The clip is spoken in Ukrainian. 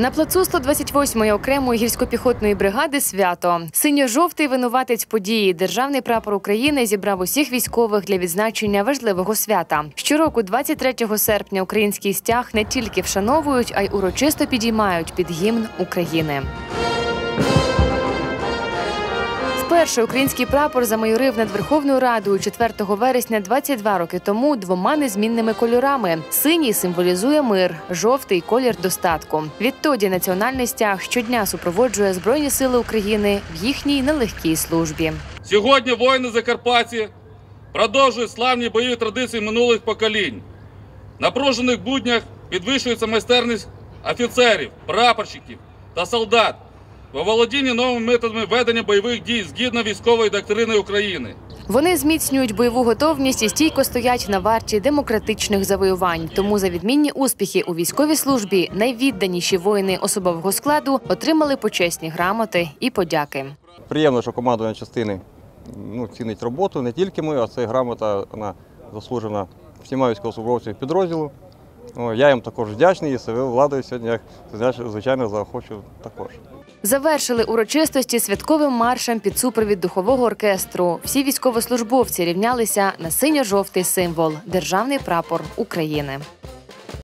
На плацу 128-ї окремої гірсько-піхотної бригади свято. Синьо-жовтий винуватець події. Державний прапор України зібрав усіх військових для відзначення важливого свята. Щороку, 23 серпня, український стяг не тільки вшановують, а й урочисто підіймають під гімн України. Вперше український прапор замайорив над Верховною Радою 4 вересня 22 роки тому двома незмінними кольорами. Синій символізує мир, жовтий колір достатку. Відтоді національний стяг щодня супроводжує Збройні сили України в їхній нелегкій службі. Сьогодні воїни Закарпаття продовжують славні бойові традиції минулих поколінь. Напружених буднях підвищується майстерність офіцерів, прапорщиків та солдат володінні новими методами ведення бойових дій згідно військової доктрини України. Вони зміцнюють бойову готовність і стійко стоять на варті демократичних завоювань. Тому за відмінні успіхи у військовій службі найвідданіші воїни особового складу отримали почесні грамоти і подяки. Приємно, що командування частини ну, цінить роботу не тільки ми, а це грамота вона заслужена всіма військовослужбовцями підрозділу. О, Я їм також вдячний і себе владою сьогодні, як звичайно, заохочу також. Завершили урочистості святковим маршем під супровід духового оркестру. Всі військовослужбовці рівнялися на синьо-жовтий символ державний прапор України.